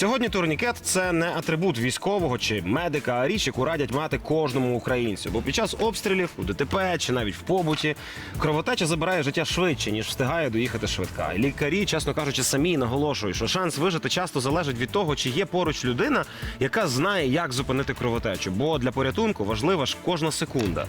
Сьогодні турнікет це не атрибут військового чи медика, а річ, яку радять мати кожному українцю. Бо під час обстрілів у ДТП чи навіть в побуті кровотеча забирає життя швидше, ніж встигає доїхати швидка. Лікарі, чесно кажучи, самі наголошують, що шанс вижити часто залежить від того, чи є поруч людина, яка знає, як зупинити кровотечу. Бо для порятунку важлива ж кожна секунда.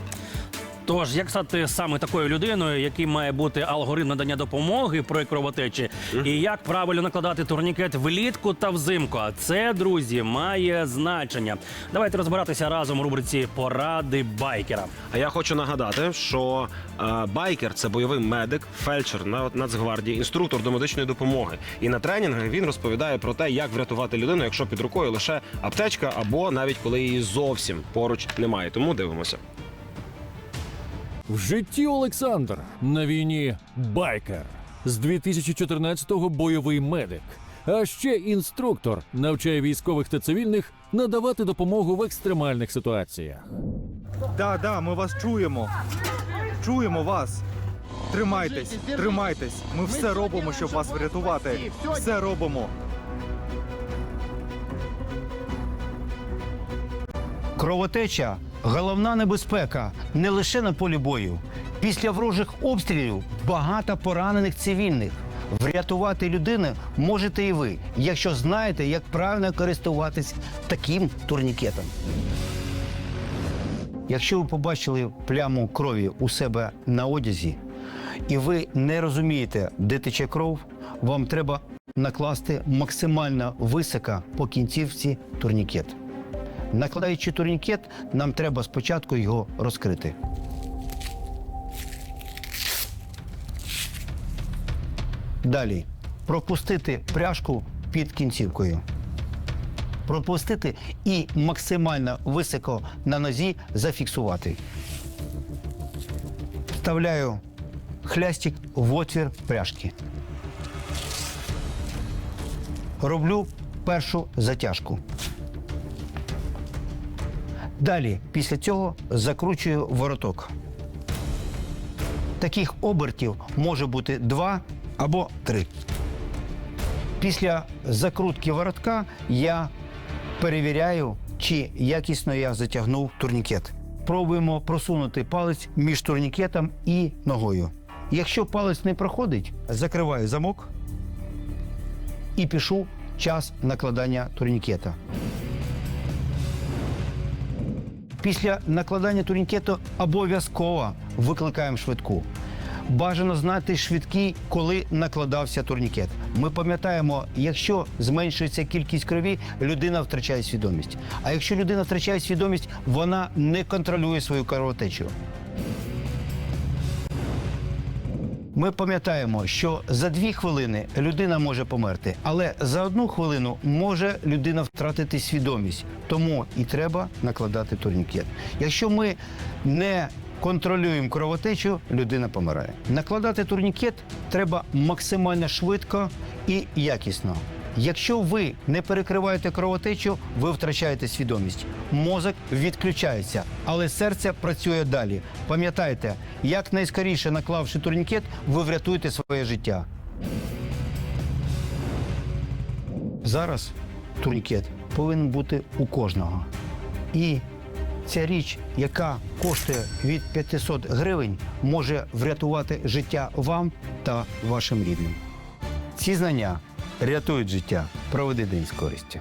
Тож, як стати саме такою людиною, який має бути алгоритм надання допомоги при кровотечі, і як правильно накладати турнікет влітку та взимку? Це, друзі, має значення. Давайте розбиратися разом у рубриці Поради байкера. А я хочу нагадати, що е, байкер це бойовий медик, фельдшер на Нацгвардії, інструктор до медичної допомоги. І на тренінгах він розповідає про те, як врятувати людину, якщо під рукою лише аптечка, або навіть коли її зовсім поруч немає. Тому дивимося. В житті Олександр на війні байкер. З 2014-го бойовий медик. А ще інструктор навчає військових та цивільних надавати допомогу в екстремальних ситуаціях. Да, да, ми вас чуємо. Чуємо вас. Тримайтесь, тримайтесь. Ми все робимо, щоб вас врятувати. Все робимо. Кровотеча головна небезпека не лише на полі бою. Після ворожих обстрілів багато поранених цивільних. Врятувати людину можете і ви, якщо знаєте, як правильно користуватись таким турнікетом. Якщо ви побачили пляму крові у себе на одязі, і ви не розумієте, де тече кров, вам треба накласти максимально високо по кінцівці турнікет. Накладаючи турнікет, нам треба спочатку його розкрити. Далі пропустити пряжку під кінцівкою. Пропустити і максимально високо на нозі зафіксувати. Вставляю хлястик в отвір пряжки. Роблю першу затяжку. Далі, після цього закручую вороток. Таких обертів може бути два або три. Після закрутки воротка я перевіряю, чи якісно я затягнув турнікет. Пробуємо просунути палець між турнікетом і ногою. Якщо палець не проходить, закриваю замок і пишу час накладання турнікета. Після накладання турнікету обов'язково викликаємо швидку. Бажано знати швидкий, коли накладався турнікет. Ми пам'ятаємо, якщо зменшується кількість крові, людина втрачає свідомість. А якщо людина втрачає свідомість, вона не контролює свою кровотечу. Ми пам'ятаємо, що за дві хвилини людина може померти, але за одну хвилину може людина втратити свідомість. Тому і треба накладати турнікет. Якщо ми не контролюємо кровотечу, людина помирає. Накладати турнікет треба максимально швидко і якісно. Якщо ви не перекриваєте кровотечу, ви втрачаєте свідомість. Мозок відключається, але серце працює далі. Пам'ятайте, як найскоріше наклавши турнікет, ви врятуєте своє життя. Зараз турнікет повинен бути у кожного. І ця річ, яка коштує від 500 гривень, може врятувати життя вам та вашим рідним. Ці знання рятують життя. Проведи день з користю.